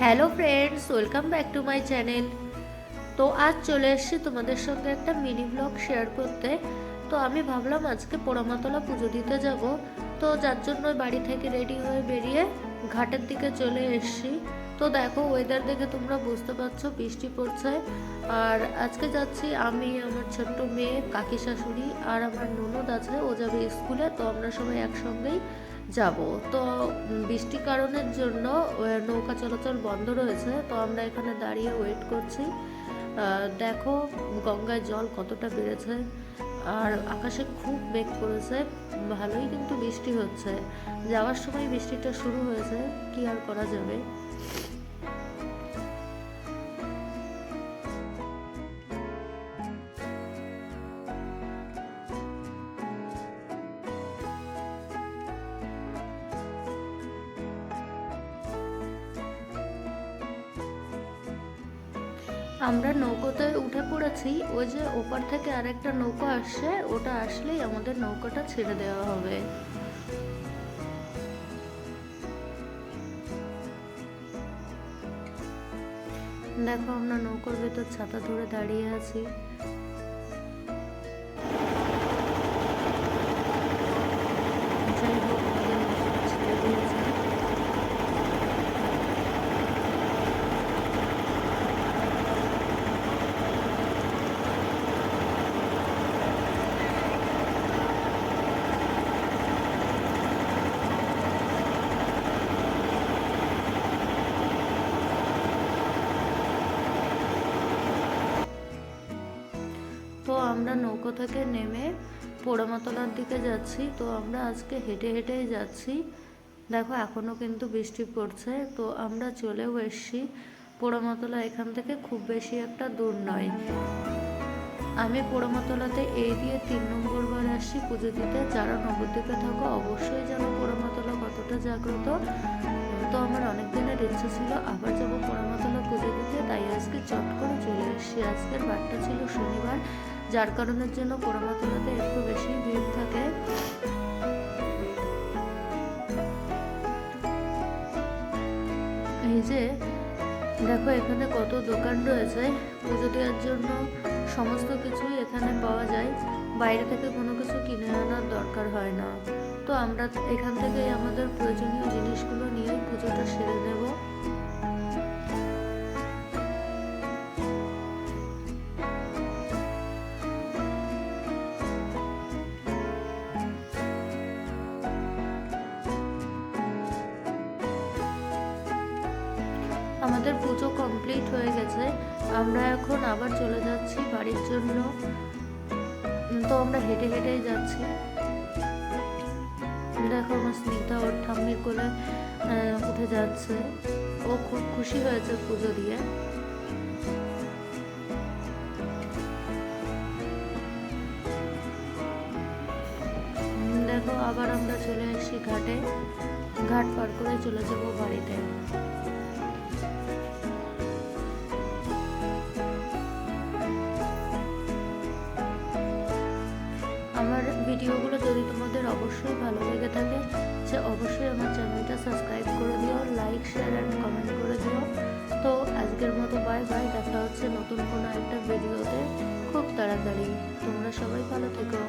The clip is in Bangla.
Hello friends, welcome back to my channel. তো আজ চলে এসেছি তোমাদের সঙ্গে একটা মিনি ব্লগ শেয়ার করতে। তো আমি ভাবলাম আজকে পোড়ামাতলা পুজো দিতে যাব। তো যার জন্য বাড়ি থেকে রেডি হয়ে বেরিয়ে ঘাটের দিকে চলে এসেছি। তো দেখো ওয়েদার দেখে তোমরা বুঝতে পারছ, বৃষ্টি পড়ছে। আর আজকে যাচ্ছি আমি, আমার ছোট্ট মেয়ে, কাকি শাশুড়ি আর আমার ননদ আছে, ও যাবে স্কুলে। তো আমরা সবাই একসঙ্গেই যাব। তো বৃষ্টি কারণের জন্য নৌকা চলাচল বন্ধ রয়েছে। তো আমরা এখানে দাঁড়িয়ে ওয়েট করছি। দেখো, গঙ্গায় জল কতটা বেড়েছে। আর আকাশে খুব মেঘ করেছে। ভালোই কিন্তু বৃষ্টি হচ্ছে। যাওয়ার সময় বৃষ্টিটা শুরু হয়েছে। কি আর করা যাবে? আমরা নৌকোতে উঠে পড়েছি, ওই যে ওপার থেকে আরেকটা নৌকো আসছে, ওটা আসলেই আমাদের নৌকাটা ছেড়ে দেওয়া হবে। দেখো আমরা নৌকোর ভেতর ছাতা ধরে দাঁড়িয়ে আছি যাই হোক আমাদের নৌকোটা ছেড়ে দিয়েছে তো আমরা নৌকো থেকে নেমে পোড়ামাতলার দিকে যাচ্ছি। তো আমরা আজকে হেঁটে হেঁটেই যাচ্ছি। দেখো এখনও কিন্তু বৃষ্টি পড়ছে। তো আমরা চলেও এসছি। পোড়ামাতলা এখান থেকে খুব বেশি একটা দূর নয়। আমি পোড়ামাতলাতে এই দিয়ে তিন নম্বর বার আসছি পুজো দিতে। যারা নবদ্বীপে থাকো, অবশ্যই জানো পোড়ামাতলা কতটা জাগ্রত। তো আমার অনেক দিনের ইচ্ছা ছিল আবার যাব পোড়ামাতলা পুজো দিতে। তাই আজকে চট করে চলে এসেছি। আজকের বারটা ছিল শনিবার। যার কারণের জন্য পোড়ামাতলাতে একটু বেশি ভিড় থাকে। এই যে, দেখো এখানে কত দোকান রয়েছে। পুজো দেওয়ার জন্য সমস্ত কিছুই এখানে পাওয়া যায়। বাইরে থেকে কোনো কিছু কিনে আনার দরকার হয় না। তো আমরা এখান থেকে আমাদের প্রয়োজনীয় জিনিসগুলো নিয়ে পুজোটা সেরে নেব। আমাদের পুজো কমপ্লিট হয়ে গেছে। আমরা এখন আবার চলে যাচ্ছি বাড়ির জন্য। তো আমরা হেঁটে হেঁটেই যাচ্ছি। দেখো আমার স্মিতা ওর ঠাম্মির কোলে উঠে যাচ্ছে। ও খুব খুশি হয়েছে পুজো দিয়ে। দেখো আবার আমরা চলে এসেছি ঘাটে। ঘাট পার করে চলে যাব বাড়িতে। অবশ্যই ভালো লেগে থাকে, সে অবশ্যই আমার চ্যানেলটা সাবস্ক্রাইব করে দিও লাইক শেয়ার অ্যান্ড কমেন্ট করে দিও। তো আজকের মতো বাই বাই দেখা হচ্ছে নতুন কোনো একটা ভিডিওতে খুব তাড়াতাড়ি। তোমরা সবাই ভালো থেকো।